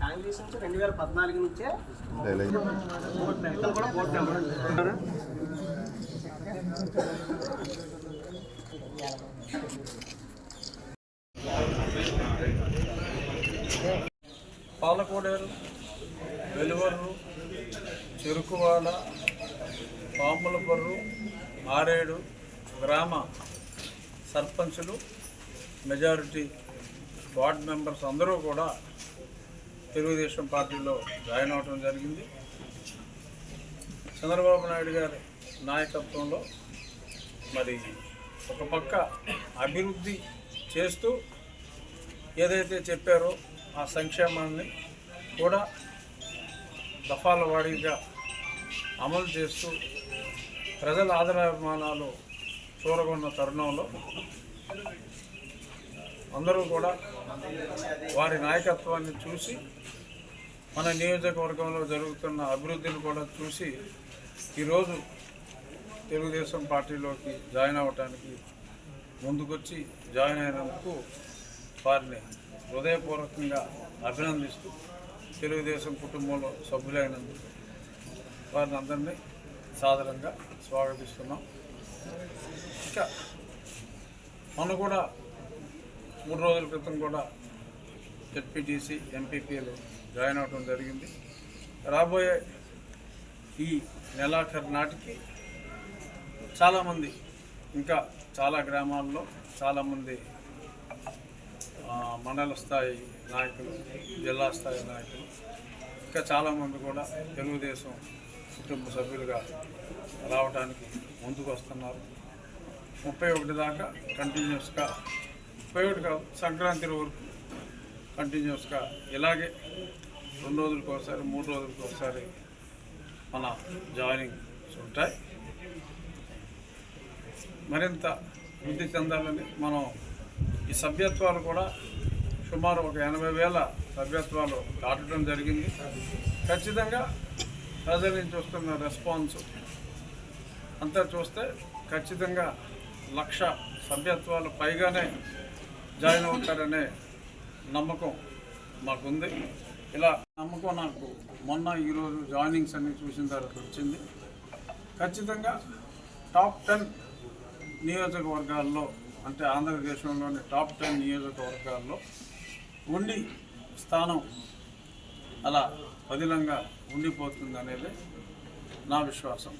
కాంగ్రెస్ నుంచి రెండు వేల పద్నాలుగు నుంచే కూడా బోర్డు నెంబర్ పాలకోడేరు వెలువర్రు చెరుకువాడ పాములపర్రు ఆరేడు గ్రామ సర్పంచులు మెజారిటీ వార్డ్ మెంబర్స్ అందరూ కూడా తెలుగుదేశం పార్టీలో జాయిన్ అవడం జరిగింది. చంద్రబాబు నాయుడు గారి నాయకత్వంలో మరి ఒక పక్క అభివృద్ధి చేస్తూ ఏదైతే చెప్పారో ఆ సంక్షేమాన్ని కూడా దఫాల వారీగా అమలు చేస్తూ ప్రజల ఆదరాభిమానాలు చూరగొన్న తరుణంలో అందరూ కూడా వారి నాయకత్వాన్ని చూసి మన నియోజకవర్గంలో జరుగుతున్న అభివృద్ధిని కూడా చూసి ఈరోజు తెలుగుదేశం పార్టీలోకి జాయిన్ అవ్వటానికి ముందుకొచ్చి జాయిన్ అయినందుకు వారిని హృదయపూర్వకంగా అభినందిస్తూ తెలుగుదేశం కుటుంబంలో సభ్యులైనందుకు వారిని అందరినీ సాధారణంగా స్వాగతిస్తున్నాం. ఇంకా మనం కూడా మూడు రోజుల క్రితం కూడా జెడ్పీటీసీ ఎంపీపీలు జాయిన్ అవడం జరిగింది. రాబోయే ఈ నెలాఖరు నాటికి చాలామంది ఇంకా చాలా గ్రామాల్లో చాలామంది మండల స్థాయి నాయకులు జిల్లా స్థాయి నాయకులు ఇంకా చాలామంది కూడా తెలుగుదేశం కుటుంబ సభ్యులుగా రావడానికి ముందుకు వస్తున్నారు ముప్పై ఒకటి దాకా కంటిన్యూస్గా ప్రైవేట్గా సంక్రాంతి వరకు కంటిన్యూస్గా ఇలాగే రెండు రోజులకు ఒకసారి మూడు రోజులకు ఒకసారి మన జాయినింగ్స్ ఉంటాయి. మరింత వృద్ధి చెందాలని మనం ఈ సభ్యత్వాలు కూడా సుమారు ఒక ఎనభై వేల సభ్యత్వాలు దాటడం జరిగింది. ఖచ్చితంగా ప్రజల నుంచి వస్తున్న రెస్పాన్స్ అంతా చూస్తే ఖచ్చితంగా లక్ష సభ్యత్వాలు పైగానే జాయిన్ అవుతారనే నమ్మకం మాకుంది. ఇలా నమ్మకం నాకు మొన్న ఈరోజు జాయినింగ్స్ అన్ని చూసిన తర్వాత వచ్చింది. ఖచ్చితంగా టాప్ టెన్ నియోజకవర్గాల్లో అంటే ఆంధ్రదేశంలోని టాప్ టెన్ నియోజకవర్గాల్లో ఉండి స్థానం అలా పదిలంగా ఉండిపోతుంది అనేది నా విశ్వాసం.